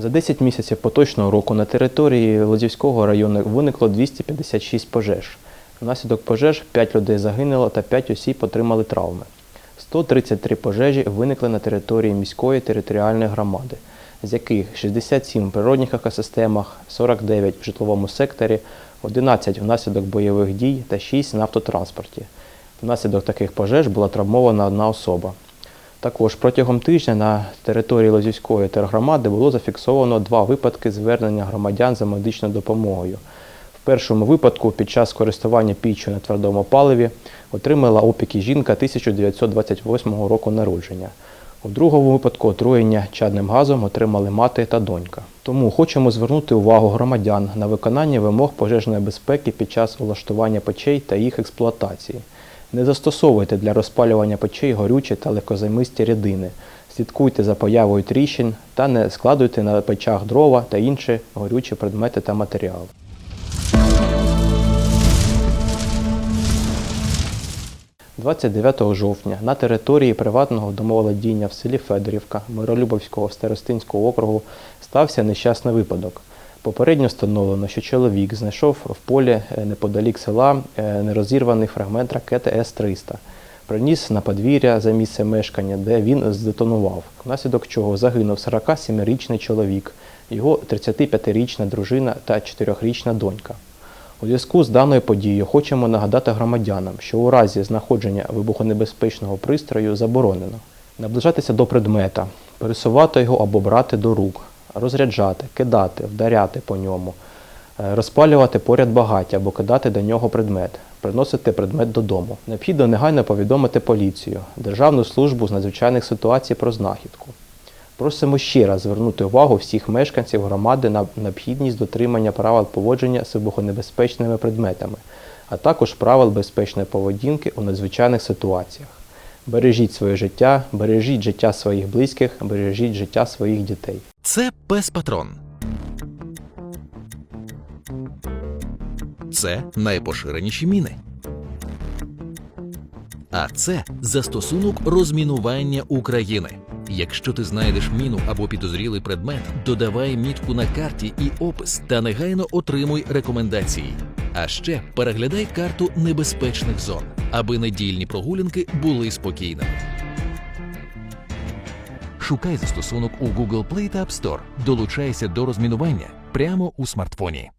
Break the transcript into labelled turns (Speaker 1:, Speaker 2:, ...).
Speaker 1: За 10 місяців поточного року на території Лозівського району виникло 256 пожеж. Внаслідок пожеж 5 людей загинуло та 5 осіб отримали травми. 133 пожежі виникли на території міської територіальної громади, з яких 67 в природних екосистемах, 49 в житловому секторі, 11 внаслідок бойових дій та 6 на автотранспорті. Внаслідок таких пожеж була травмована одна особа. Також протягом тижня на території Лозівської тергромади було зафіксовано два випадки звернення громадян за медичною допомогою. В першому випадку під час користування піччю на твердому паливі отримала опіки жінка 1928 року народження. У другому випадку отруєння чадним газом отримали мати та донька. Тому хочемо звернути увагу громадян на виконання вимог пожежної безпеки під час влаштування печей та їх експлуатації. Не застосовуйте для розпалювання печей горючі та легкозаймисті рідини. Слідкуйте за появою тріщин та не складуйте на печах дрова та інші горючі предмети та матеріали. – 29 жовтня на території приватного домоволодіння в селі Федорівка Миролюбовського старостинського округу стався нещасний випадок. Попередньо встановлено, що чоловік знайшов в полі е, неподалік села е, нерозірваний фрагмент ракети С-300. Приніс на подвір'я за місце мешкання, де він здетонував, внаслідок чого загинув 47-річний чоловік, його 35-річна дружина та 4-річна донька. У зв'язку з даною подією хочемо нагадати громадянам, що у разі знаходження вибухонебезпечного пристрою заборонено наближатися до предмета, пересувати його або брати до рук, розряджати, кидати, вдаряти по ньому, е, розпалювати поряд багаття або кидати до нього предмет, приносити предмет додому. Необхідно негайно повідомити поліцію, Державну службу з надзвичайних ситуацій про знахідку. Просимо ще раз звернути увагу всіх мешканців громади на необхідність дотримання правил поводження з вибухонебезпечними предметами, а також правил безпечної поведінки у надзвичайних ситуаціях. Бережіть своє життя, бережіть життя своїх близьких, бережіть життя своїх дітей.
Speaker 2: Це пес патрон. Це найпоширеніші міни. А це застосунок розмінування України. Якщо ти знайдеш міну або підозрілий предмет, додавай мітку на карті і опис та негайно отримуй рекомендації. А ще переглядай карту небезпечних зон, аби недільні прогулянки були спокійними. Шукай застосунок у Google Play та App Store. Долучайся до розмінування прямо у смартфоні.